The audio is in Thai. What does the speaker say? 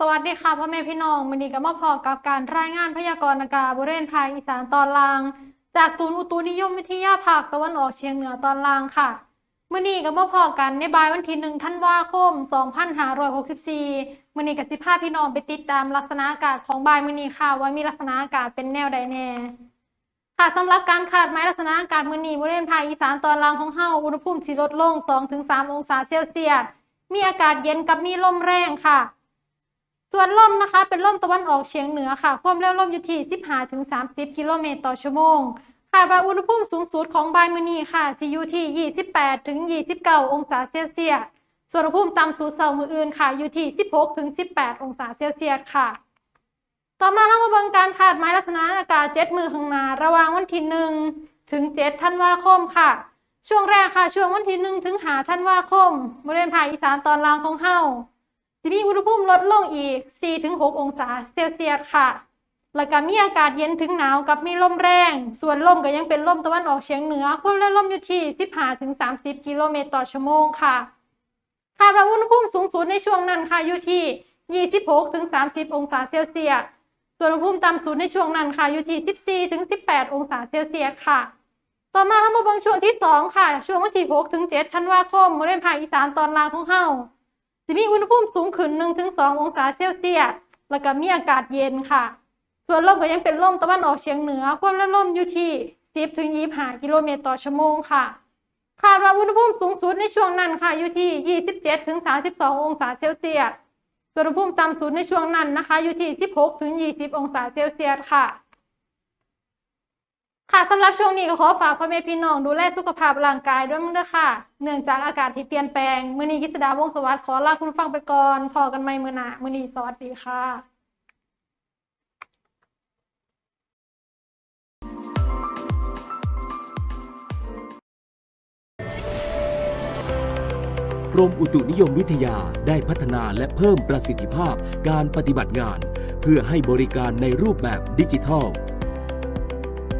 สวัสดีค่ะพ่อแม่พี่น้องวันนี้ก็มาพอกับการรายงานพยากรณ์อากาศบริเวณภาคอีสานตอนล่าง จากศูนย์อุตุนิยมวิทยาภาคตะวันออกเฉียงเหนือตอนล่างค่ะมื้อนี้ก็มาพอกันในบ่ายวันที่1ธันวาคม 2564มื้อนี้ก็สิพาพี่น้องไปติดตามลักษณะอากาศของบ่ายมื้อนี้ค่ะ ว่ามีลักษณะอากาศเป็นแนวใดแน่ค่ะสำหรับการคาดหมายลักษณะอากาศมื้อนี้บริเวณภาคอีสานตอนล่างของเฮาอุณหภูมิสิลดลง 2-3 องศาเซลเซียสมีอากาศเย็นกับมีลมแรงค่ะ ส่วนลมนะคะ เป็นลมตะวันออกเฉียงเหนือค่ะ ความเร็วลมอยู่ที่ 15-30 กิโลเมตรต่อชั่วโมงคาดว่าอุณหภูมิสูงสุดของบายมือนีค่ะสิอยู่ที่ 28-29 องศาเซลเซียส ส่วนอุณหภูมิต่ำสุดเสาร์มืออื่นค่ะ อยู่ที่ 16-18 องศาเซลเซียสค่ะ ต่อมาเรามาเบิ่งการคาดหมายลักษณะอากาศ7มือข้างหน้าระหว่างวันที่1ถึง7ธันวาคมค่ะ ช่วงแรกค่ะ ช่วงวันที่1ถึง5ธันวาคมบริเวณภาคอีสานตอนล่างของเฮา จะมีอุณหภูมิลดลงอีก 4-6 องศาเซลเซียสค่ะแล้วก็มีอากาศเย็นถึงหนาวกับมีลมแรง ส่วนลมก็ยังเป็นลมตะวันออกเฉียงเหนือความเร็วลมอยู่ที่ 15-30 กิโลเมตรต่อชั่วโมงค่ะคาดว่าอุณหภูมิสูงสุดในช่วงนั้นค่ะอยู่ที่ 26-30 องศาเซลเซียส ส่วนอุณหภูมิต่ำสุดในช่วงนั้นค่ะอยู่ที่ 14-18 องศาเซลเซียสค่ะ ต่อมาเรามาบิ่งช่วงที่ 2 ค่ะ ช่วงวันที่ 6-7ธันวาคมบริเวณภาคอีสานตอนล่างของเฮา จะมีอุณหภูมิสูงขึ้น 1-2 องศาเซลเซียส แล้วก็มีอากาศเย็นค่ะ ส่วนลมก็ยังเป็นลมตะวันออกเฉียงเหนือ ความเร็วลมอยู่ที่ 10-25 กิโลเมตรต่อชั่วโมงค่ะ คาดว่าอุณหภูมิสูงสุดในช่วงนั้นค่ะ อยู่ที่ 27-32 องศาเซลเซียส ส่วนอุณหภูมิต่ำสุดในช่วงนั้นนะคะ อยู่ที่ 16-20 องศาเซลเซียสค่ะ ค่ะสำหรับช่วงนี้ก็ขอฝากพ่อแม่พี่น้องดูแลสุขภาพร่างกายด้วยมั้งเด้อค่ะ เนื่องจากอากาศที่เปลี่ยนแปลง มื้อนี้กิษดาวงศสวัสดิ์ขอลาคุณผู้ฟังไปก่อนพอกันใหม่มื้อหน้ามื้อนี้สวัสดีค่ะกรมอุตุนิยมวิทยาได้พัฒนาและเพิ่มประสิทธิภาพการปฏิบัติงาน เพื่อให้บริการในรูปแบบดิจิทัล